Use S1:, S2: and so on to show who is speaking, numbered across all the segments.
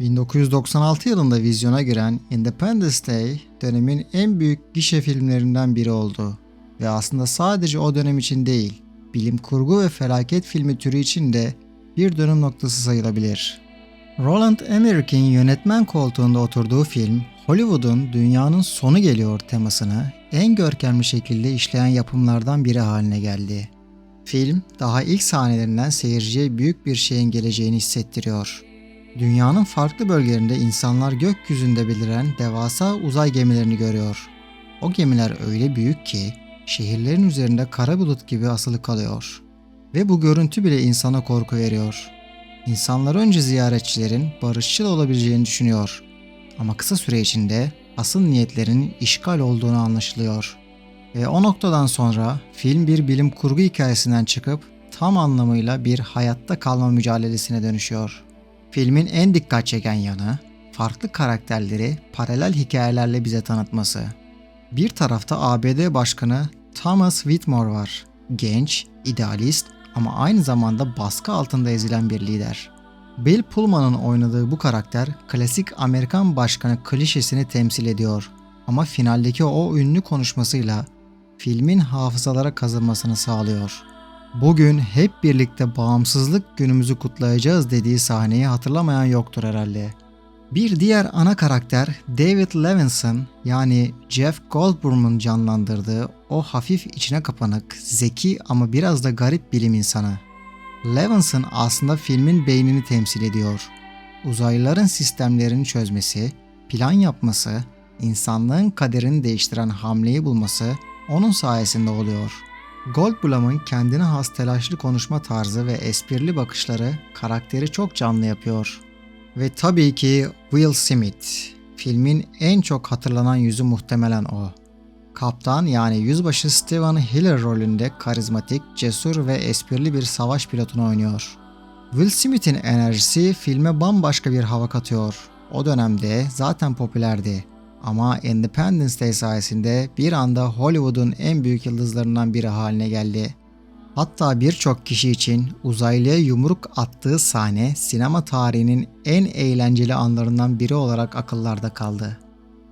S1: 1996 yılında vizyona giren Independence Day dönemin en büyük gişe filmlerinden biri oldu. Ve aslında sadece o dönem için değil, bilim kurgu ve felaket filmi türü için de bir dönüm noktası sayılabilir. Roland Emmerich'in yönetmen koltuğunda oturduğu film, Hollywood'un dünyanın sonu geliyor temasını en görkemli şekilde işleyen yapımlardan biri haline geldi. Film, daha ilk sahnelerinden seyirciye büyük bir şeyin geleceğini hissettiriyor. Dünyanın farklı bölgelerinde insanlar gökyüzünde beliren devasa uzay gemilerini görüyor. O gemiler öyle büyük ki şehirlerin üzerinde kara bulut gibi asılı kalıyor. Ve bu görüntü bile insana korku veriyor. İnsanlar önce ziyaretçilerin barışçıl olabileceğini düşünüyor. Ama kısa süre içinde asıl niyetlerin işgal olduğunu anlaşılıyor. Ve o noktadan sonra film bir bilim kurgu hikayesinden çıkıp tam anlamıyla bir hayatta kalma mücadelesine dönüşüyor. Filmin en dikkat çeken yanı farklı karakterleri paralel hikayelerle bize tanıtması. Bir tarafta ABD Başkanı Thomas Whitmore var. Genç, idealist ama aynı zamanda baskı altında ezilen bir lider. Bill Pullman'ın oynadığı bu karakter klasik Amerikan başkanı klişesini temsil ediyor. Ama finaldeki o ünlü konuşmasıyla filmin hafızalara kazınmasını sağlıyor. Bugün hep birlikte bağımsızlık günümüzü kutlayacağız dediği sahneyi hatırlamayan yoktur herhalde. Bir diğer ana karakter David Levinson yani Jeff Goldblum'un canlandırdığı o hafif içine kapanık, zeki ama biraz da garip bilim insanı. Levinson aslında filmin beynini temsil ediyor. Uzaylıların sistemlerini çözmesi, plan yapması, insanlığın kaderini değiştiren hamleyi bulması onun sayesinde oluyor. Goldblum'un kendine has telaşlı konuşma tarzı ve esprili bakışları karakteri çok canlı yapıyor. Ve tabii ki Will Smith. Filmin en çok hatırlanan yüzü muhtemelen o. Kaptan yani yüzbaşı Steven Hiller rolünde karizmatik, cesur ve esprili bir savaş pilotunu oynuyor. Will Smith'in enerjisi filme bambaşka bir hava katıyor. O dönemde zaten popülerdi. Ama Independence Day sayesinde bir anda Hollywood'un en büyük yıldızlarından biri haline geldi. Hatta birçok kişi için uzaylıya yumruk attığı sahne sinema tarihinin en eğlenceli anlarından biri olarak akıllarda kaldı.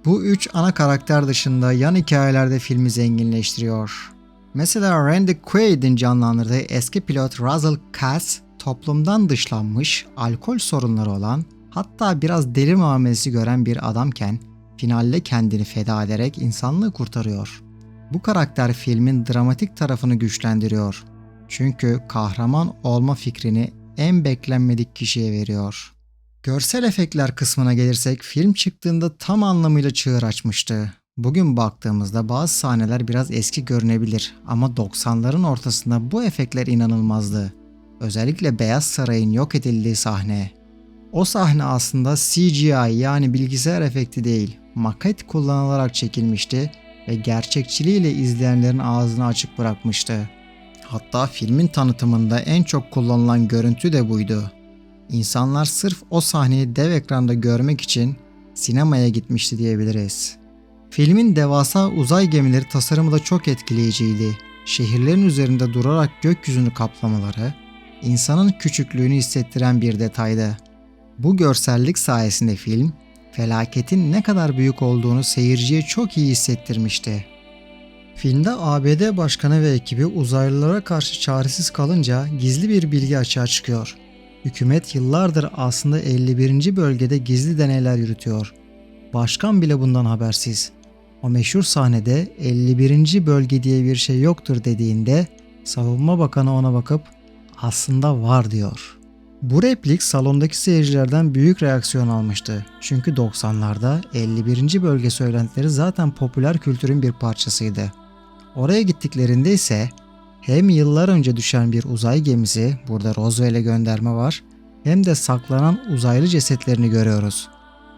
S1: Bu üç ana karakter dışında yan hikayelerde filmi zenginleştiriyor. Mesela Randy Quaid'in canlandırdığı eski pilot Russell Cass toplumdan dışlanmış, alkol sorunları olan, hatta biraz deli muamelesi gören bir adamken finalde kendini feda ederek insanlığı kurtarıyor. Bu karakter filmin dramatik tarafını güçlendiriyor. Çünkü kahraman olma fikrini en beklenmedik kişiye veriyor. Görsel efektler kısmına gelirsek film çıktığında tam anlamıyla çığır açmıştı. Bugün baktığımızda bazı sahneler biraz eski görünebilir ama 90'ların ortasında bu efektler inanılmazdı. Özellikle Beyaz Saray'ın yok edildiği sahne. O sahne aslında CGI yani bilgisayar efekti değil, maket kullanılarak çekilmişti ve gerçekçiliğiyle izleyenlerin ağzını açık bırakmıştı. Hatta filmin tanıtımında en çok kullanılan görüntü de buydu. İnsanlar sırf o sahneyi dev ekranda görmek için sinemaya gitmişti diyebiliriz. Filmin devasa uzay gemileri tasarımı da çok etkileyiciydi. Şehirlerin üzerinde durarak gökyüzünü kaplamaları, insanın küçüklüğünü hissettiren bir detaydı. Bu görsellik sayesinde film, felaketin ne kadar büyük olduğunu seyirciye çok iyi hissettirmişti. Filmde ABD Başkanı ve ekibi uzaylılara karşı çaresiz kalınca gizli bir bilgi açığa çıkıyor. Hükümet yıllardır aslında 51. bölgede gizli deneyler yürütüyor. Başkan bile bundan habersiz. O meşhur sahnede 51. bölge diye bir şey yoktur dediğinde Savunma Bakanı ona bakıp aslında var diyor. Bu replik salondaki seyircilerden büyük reaksiyon almıştı. Çünkü 90'larda 51. bölge söylentileri zaten popüler kültürün bir parçasıydı. Oraya gittiklerinde ise hem yıllar önce düşen bir uzay gemisi, burada Roswell'e gönderme var, hem de saklanan uzaylı cesetlerini görüyoruz.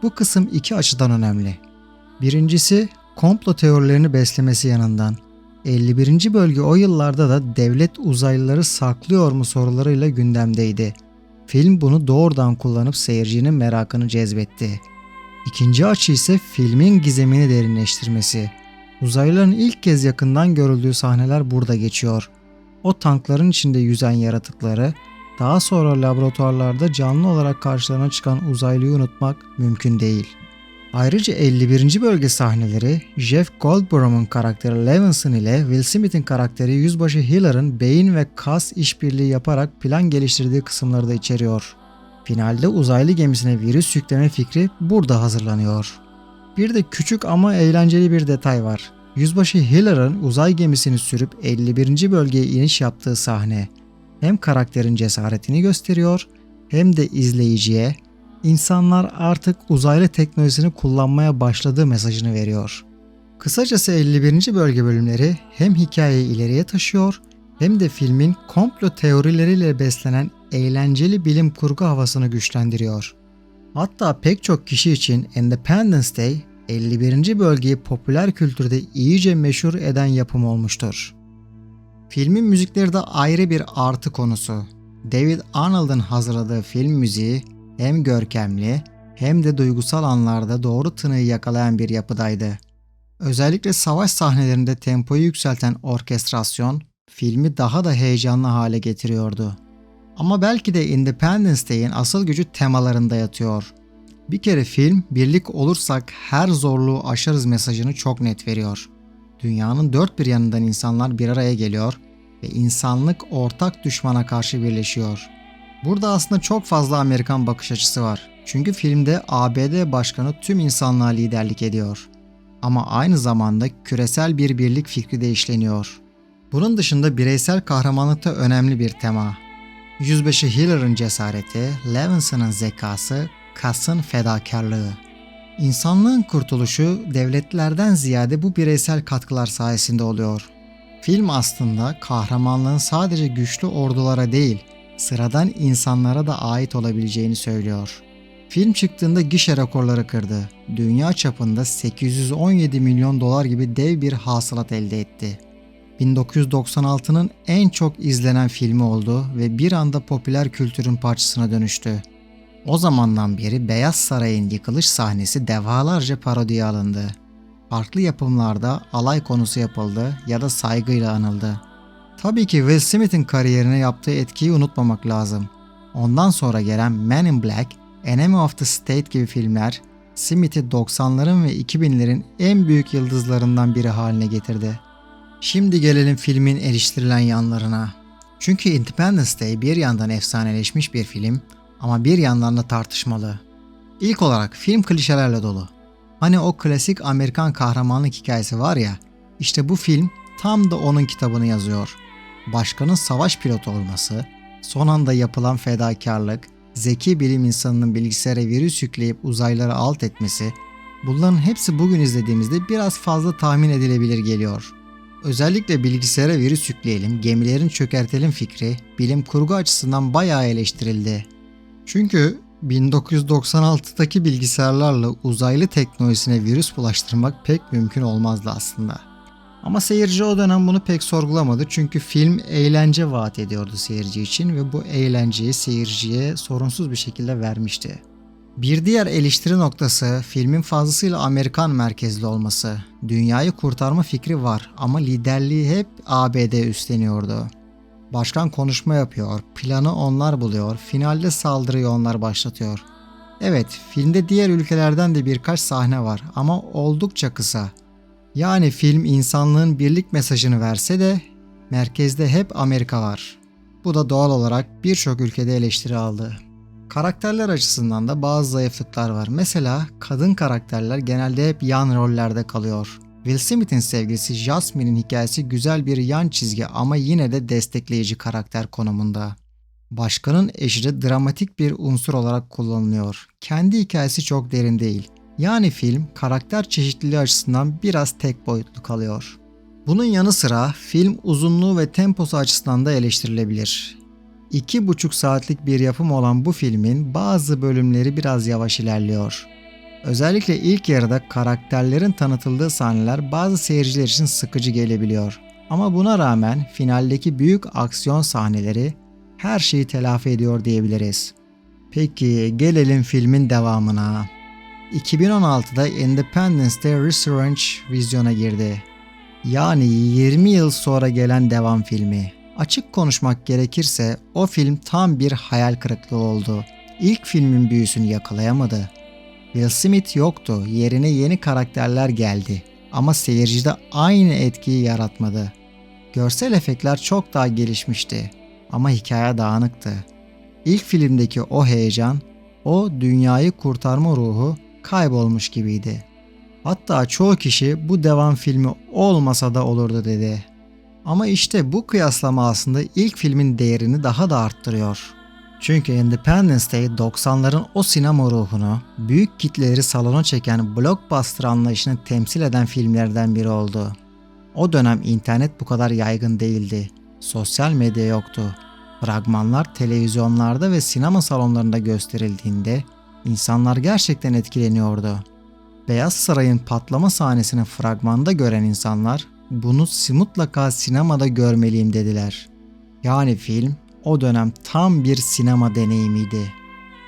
S1: Bu kısım iki açıdan önemli. Birincisi komplo teorilerini beslemesi yanından. 51. bölge o yıllarda da devlet uzaylıları saklıyor mu sorularıyla gündemdeydi. Film bunu doğrudan kullanıp seyircinin merakını cezbetti. İkinci açı ise filmin gizemini derinleştirmesi. Uzaylıların ilk kez yakından görüldüğü sahneler burada geçiyor. O tankların içinde yüzen yaratıkları, daha sonra laboratuvarlarda canlı olarak karşılarına çıkan uzaylıyı unutmak mümkün değil. Ayrıca 51. bölge sahneleri Jeff Goldblum'un karakteri Levinson ile Will Smith'in karakteri Yüzbaşı Hiller'ın beyin ve kas işbirliği yaparak plan geliştirdiği kısımları da içeriyor. Finalde uzaylı gemisine virüs yükleme fikri burada hazırlanıyor. Bir de küçük ama eğlenceli bir detay var. Yüzbaşı Hiller'ın uzay gemisini sürüp 51. bölgeye iniş yaptığı sahne hem karakterin cesaretini gösteriyor hem de izleyiciye insanlar artık uzaylı teknolojisini kullanmaya başladığı mesajını veriyor. Kısacası 51. bölge bölümleri hem hikayeyi ileriye taşıyor hem de filmin komplo teorileriyle beslenen eğlenceli bilim kurgu havasını güçlendiriyor. Hatta pek çok kişi için Independence Day 51. bölgeyi popüler kültürde iyice meşhur eden yapım olmuştur. Filmin müzikleri de ayrı bir artı konusu. David Arnold'un hazırladığı film müziği hem görkemli hem de duygusal anlarda doğru tınıyı yakalayan bir yapıdaydı. Özellikle savaş sahnelerinde tempoyu yükselten orkestrasyon filmi daha da heyecanlı hale getiriyordu. Ama belki de Independence Day'in asıl gücü temalarında yatıyor. Bir kere film birlik olursak her zorluğu aşarız mesajını çok net veriyor. Dünyanın dört bir yanından insanlar bir araya geliyor ve insanlık ortak düşmana karşı birleşiyor. Burada aslında çok fazla Amerikan bakış açısı var. Çünkü filmde ABD başkanı tüm insanlığa liderlik ediyor. Ama aynı zamanda küresel bir birlik fikri de işleniyor. Bunun dışında bireysel kahramanlık da önemli bir tema. Yüzbaşı Hiller'ın cesareti, Levinson'ın zekası, Cass'ın fedakarlığı. İnsanlığın kurtuluşu devletlerden ziyade bu bireysel katkılar sayesinde oluyor. Film aslında kahramanlığın sadece güçlü ordulara değil, sıradan insanlara da ait olabileceğini söylüyor. Film çıktığında gişe rekorları kırdı. Dünya çapında 817 milyon dolar gibi dev bir hasılat elde etti. 1996'nın en çok izlenen filmi oldu ve bir anda popüler kültürün parçasına dönüştü. O zamandan beri Beyaz Saray'ın yıkılış sahnesi defalarca parodiye alındı. Farklı yapımlarda alay konusu yapıldı ya da saygıyla anıldı. Tabii ki Will Smith'in kariyerine yaptığı etkiyi unutmamak lazım. Ondan sonra gelen Men in Black, Enemy of the State gibi filmler Smith'i 90'ların ve 2000'lerin en büyük yıldızlarından biri haline getirdi. Şimdi gelelim filmin eleştirilen yanlarına. Çünkü Independence Day bir yandan efsaneleşmiş bir film ama bir yandan da tartışmalı. İlk olarak film klişelerle dolu. Hani o klasik Amerikan kahramanlık hikayesi var ya, işte bu film tam da onun kitabını yazıyor. Başkanın savaş pilotu olması, son anda yapılan fedakarlık, zeki bilim insanının bilgisayara virüs yükleyip uzayları alt etmesi, bunların hepsi bugün izlediğimizde biraz fazla tahmin edilebilir geliyor. Özellikle bilgisayara virüs yükleyelim, gemilerin çökertelim fikri bilim kurgu açısından bayağı eleştirildi. Çünkü 1996'daki bilgisayarlarla uzaylı teknolojisine virüs bulaştırmak pek mümkün olmazdı aslında. Ama seyirci o dönem bunu pek sorgulamadı çünkü film eğlence vaat ediyordu seyirci için ve bu eğlenceyi seyirciye sorunsuz bir şekilde vermişti. Bir diğer eleştiri noktası filmin fazlasıyla Amerikan merkezli olması. Dünyayı kurtarma fikri var ama liderliği hep ABD üstleniyordu. Başkan konuşma yapıyor, planı onlar buluyor, finalde saldırıyı onlar başlatıyor. Evet, filmde diğer ülkelerden de birkaç sahne var ama oldukça kısa. Yani film insanlığın birlik mesajını verse de merkezde hep Amerika var. Bu da doğal olarak birçok ülkede eleştiri aldı. Karakterler açısından da bazı zayıflıklar var. Mesela kadın karakterler genelde hep yan rollerde kalıyor. Will Smith'in sevgilisi Jasmine'in hikayesi güzel bir yan çizgi ama yine de destekleyici karakter konumunda. Başkanın eşi de dramatik bir unsur olarak kullanılıyor. Kendi hikayesi çok derin değil. Yani film karakter çeşitliliği açısından biraz tek boyutlu kalıyor. Bunun yanı sıra film uzunluğu ve temposu açısından da eleştirilebilir. İki buçuk saatlik bir yapım olan bu filmin bazı bölümleri biraz yavaş ilerliyor. Özellikle ilk yarıda karakterlerin tanıtıldığı sahneler bazı seyirciler için sıkıcı gelebiliyor. Ama buna rağmen finaldeki büyük aksiyon sahneleri her şeyi telafi ediyor diyebiliriz. Peki gelelim filmin devamına. 2016'da Independence Day Resurrect vizyona girdi. Yani 20 yıl sonra gelen devam filmi. Açık konuşmak gerekirse o film tam bir hayal kırıklığı oldu. İlk filmin büyüsünü yakalayamadı. Will Smith yoktu, yerine yeni karakterler geldi ama seyircide aynı etkiyi yaratmadı. Görsel efektler çok daha gelişmişti ama hikaye dağınıktı. İlk filmdeki o heyecan, o dünyayı kurtarma ruhu kaybolmuş gibiydi. Hatta çoğu kişi bu devam filmi olmasa da olurdu dedi. Ama işte bu kıyaslama aslında ilk filmin değerini daha da arttırıyor. Çünkü Independence Day 90'ların o sinema ruhunu, büyük kitleleri salona çeken blockbuster anlayışını temsil eden filmlerden biri oldu. O dönem internet bu kadar yaygın değildi. Sosyal medya yoktu. Fragmanlar televizyonlarda ve sinema salonlarında gösterildiğinde insanlar gerçekten etkileniyordu. Beyaz Saray'ın patlama sahnesini fragmanda gören insanlar bunu mutlaka sinemada görmeliyim dediler. Yani film o dönem tam bir sinema deneyimiydi.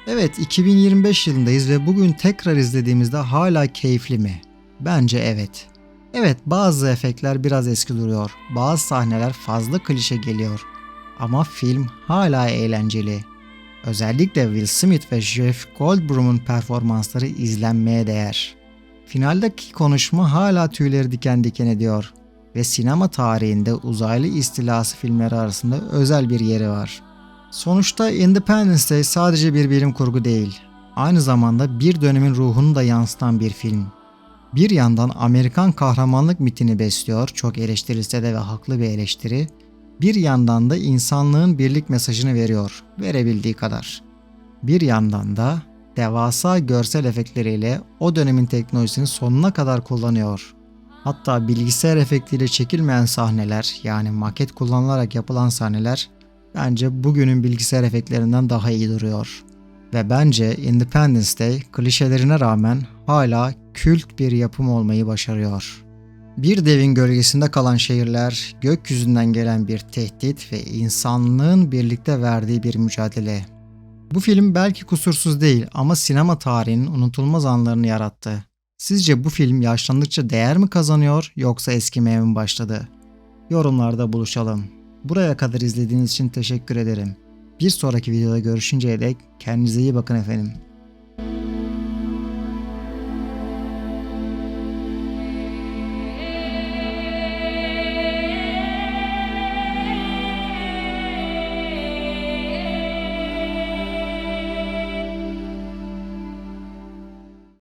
S1: Evet 2025 yılındayız ve bugün tekrar izlediğimizde hala keyifli mi? Bence evet. Evet bazı efektler biraz eski duruyor. Bazı sahneler fazla klişe geliyor. Ama film hala eğlenceli. Özellikle Will Smith ve Jeff Goldblum'un performansları izlenmeye değer. Finaldeki konuşma hala tüyleri diken diken ediyor ve sinema tarihinde uzaylı istilası filmleri arasında özel bir yeri var. Sonuçta Independence Day sadece bir bilim kurgu değil, aynı zamanda bir dönemin ruhunu da yansıtan bir film. Bir yandan Amerikan kahramanlık mitini besliyor, çok eleştirilse de ve haklı bir eleştiri. Bir yandan da insanlığın birlik mesajını veriyor, verebildiği kadar. Bir yandan da devasa görsel efektleriyle o dönemin teknolojisini sonuna kadar kullanıyor. Hatta bilgisayar efektiyle çekilmeyen sahneler yani maket kullanılarak yapılan sahneler bence bugünün bilgisayar efektlerinden daha iyi duruyor. Ve bence Independence Day klişelerine rağmen hala kült bir yapım olmayı başarıyor. Bir devin gölgesinde kalan şehirler, gökyüzünden gelen bir tehdit ve insanlığın birlikte verdiği bir mücadele. Bu film belki kusursuz değil ama sinema tarihinin unutulmaz anlarını yarattı. Sizce bu film yaşlandıkça değer mi kazanıyor yoksa eskimeye mi başladı? Yorumlarda buluşalım. Buraya kadar izlediğiniz için teşekkür ederim. Bir sonraki videoda görüşünceye dek kendinize iyi bakın efendim.